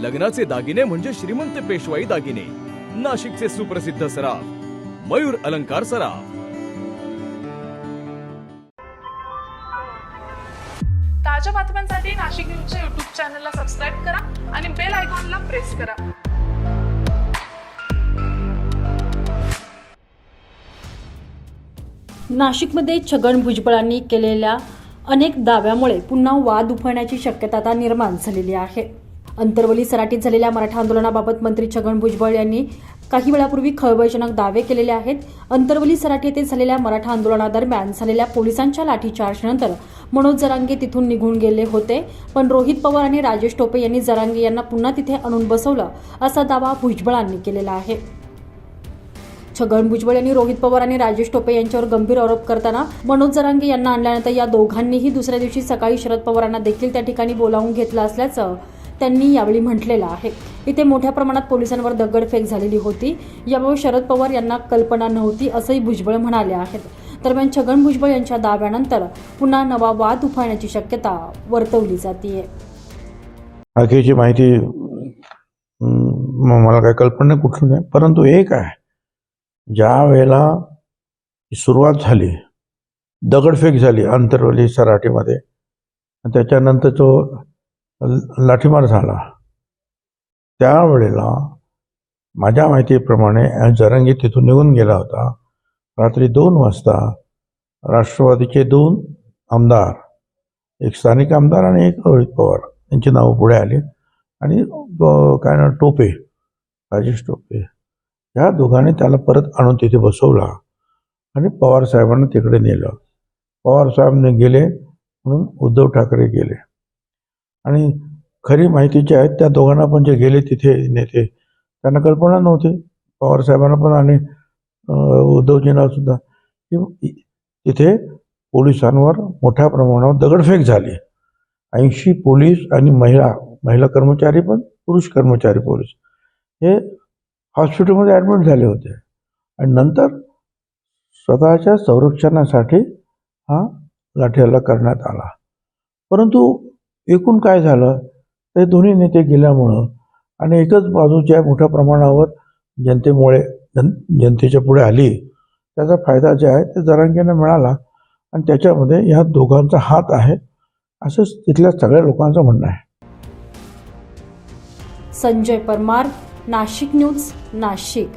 लग्नाचे दागिने म्हणजे श्रीमंत पेशवाई दागिने. नाशिकचे सुप्रसिद्ध सराफ मयूर अलंकार सराफ. ताज्या बातम्यांसाठी नाशिक न्यूजच्या युट्यूब चॅनलला सबस्क्राईब करा आणि बेल आयकॉनला प्रेस करा. नाशिकमध्ये छगन भुजबळांनी केलेल्या अनेक दाव्यामुळे पुन्हा वाद उफळण्याची शक्यता आता निर्माण झालेली आहे. अंतर्वली सराटीत झालेल्या मराठा आंदोलनाबाबत मंत्री छगन भुजबळ यांनी काही वेळापूर्वी खळबळजनक दावे केलेले आहेत. अंतर्वली सराटी येथे झालेल्या मराठा आंदोलनादरम्यान झालेल्या पोलिसांच्या लाठीचार्जनंतर मनोज जरांगे तिथून निघून गेले होते. पण रोहित पवार आणि राजेश टोपे यांनी जरांगे यांना पुन्हा तिथे आणून बसवलं असा दावा भुजबळांनी केलेला आहे. छगन भुजबळ यांनी रोहित पवार आणि राजेश टोपे यांच्यावर गंभीर आरोप करताना मनोज जरांगे यांना आणल्यानंतर या दोघांनीही दुसऱ्या दिवशी सकाळी शरद पवारांना देखील त्या ठिकाणी बोलावून घेतलं असल्याचं त्यांनी यावेळी म्हटलेलं आहे. इथे मोठ्या प्रमाणात पोलिसांवर दगडफेक झालेली होती. याबाबत शरद पवार यांना कल्पना नव्हती असंही भुजबळ म्हणाले आहेत. दरम्यान छगन भुजबळ यांच्या दाव्यानंतर पुन्हा नवा वाद उफाळण्याची शक्यता वर्तवली जाते बाकीची माहिती मला काही कल्पना नाही कुठून नाही परंतु एक आहे. ज्या वेळेला सुरुवात झाली दगडफेक झाली अंतरवली सराटीमध्ये त्याच्यानंतर तो लाठीमार झाला. त्यावेळेला माझ्या माहितीप्रमाणे जरंगी तिथून निघून गेला होता. रात्री दोन वाजता राष्ट्रवादीचे दोन आमदार एक स्थानिक आमदार आणि एक रोहित पवार यांची नावं पुढे आली आणि काय ना टोपे राजेश टोपे. ह्या दोघांनी त्याला परत आणून तिथे बसवला आणि पवार साहेबांना तिकडे नेलं. पवार साहेबांनी गेले म्हणून उद्धव ठाकरे गेले. आणि खरी माहिती जी आहे त्या दोघांना पण जे गेले तिथे नेते त्यांना कल्पना नव्हती. पवारसाहेबांना पण आणि उद्धवजींना सुद्धा. की तिथे पोलिसांवर मोठ्या प्रमाणावर दगडफेक झाली. ऐंशी पोलीस आणि महिला महिला कर्मचारी पण पुरुष कर्मचारी पोलीस. हे हॉस्पिटलमध्ये ॲडमिट झाले होते. आणि नंतर स्वतःच्या संरक्षणासाठी हा लाठी हल्ला करण्यात आला. परंतु एकूण काय झालं? ते दोन्ही नेते गेल्यामुळं आणि एकच बाजूच्या मोठ्या प्रमाणावर जनतेमुळे जन जनतेच्या पुढे आली. त्याचा फायदा जे आहे ते जरांगीनं मिळाला आणि त्याच्यामध्ये ह्या दोघांचा हात आहे असं तिथल्या सगळ्या लोकांचं म्हणणं आहे. संजय परमार नाशिक न्यूज नाशिक.